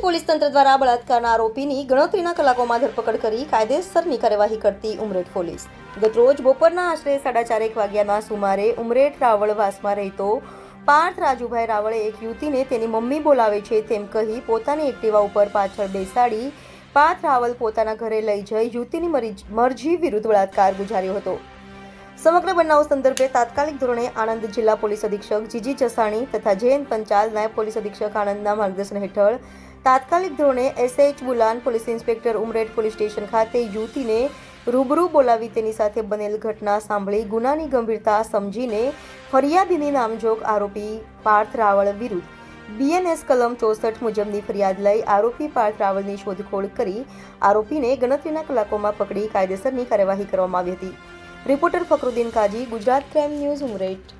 Police તંત્ર દ્વારા બળાત્કારના આરોપીની ગણતરીના કલાકોમાં ધરપકડ કરી કાયદેસરની કાર્યવાહી કરતી ઉમરેઠ પોલીસ. ગતરોજ બપોરના આશરે સાડા ચારેક વાગ્યાના સુમારે ઉમરેઠ રાવળવાસમાં રહેતો પાર્થ રાજુભાઈ રાવળે એક યુવતીને તેની મમ્મી બોલાવે છે તેમ કહી પોતાની એક્ટિવા ઉપર પાછળ બેસાડી પાર્થ રાવલ પોતાના ઘરે લઈ જઈ યુવતીની મરી- મરજી વિરુદ્ધ બળાત્કાર ગુજાર્યો હતો. સમગ્ર બનાવ સંદર્ભે તાત્કાલિક ધોરણે આણંદ જિલ્લા પોલીસ અધિક્ષક જીજી જસાણી તથા જૈન પંચાલ નાયબ પોલીસ અધિક્ષક આણંદના માર્ગદર્શન હેઠળ તાત્કાલિક ધોરણે SH Bulan police inspector Umreth police station ખાતે યુવતીને રૂબરૂ બોલાવી તેની સાથે બનેલ ઘટના સાંભળી ગુનાની ગંભીરતા સમજીને ફરિયાદીની નામજોગ આરોપી પાર્થ રાવળ વિરુદ્ધ બીએનએસ કલમ ચોસઠ મુજબની ફરિયાદ લઈ આરોપી પાર્થ રાવલની શોધખોળ કરી આરોપીને ગણતરીના કલાકોમાં પકડી કાયદેસરની કાર્યવાહી કરવામાં આવી હતી. Reporter Fakruddin Kazi Gujarat crime news Umreth.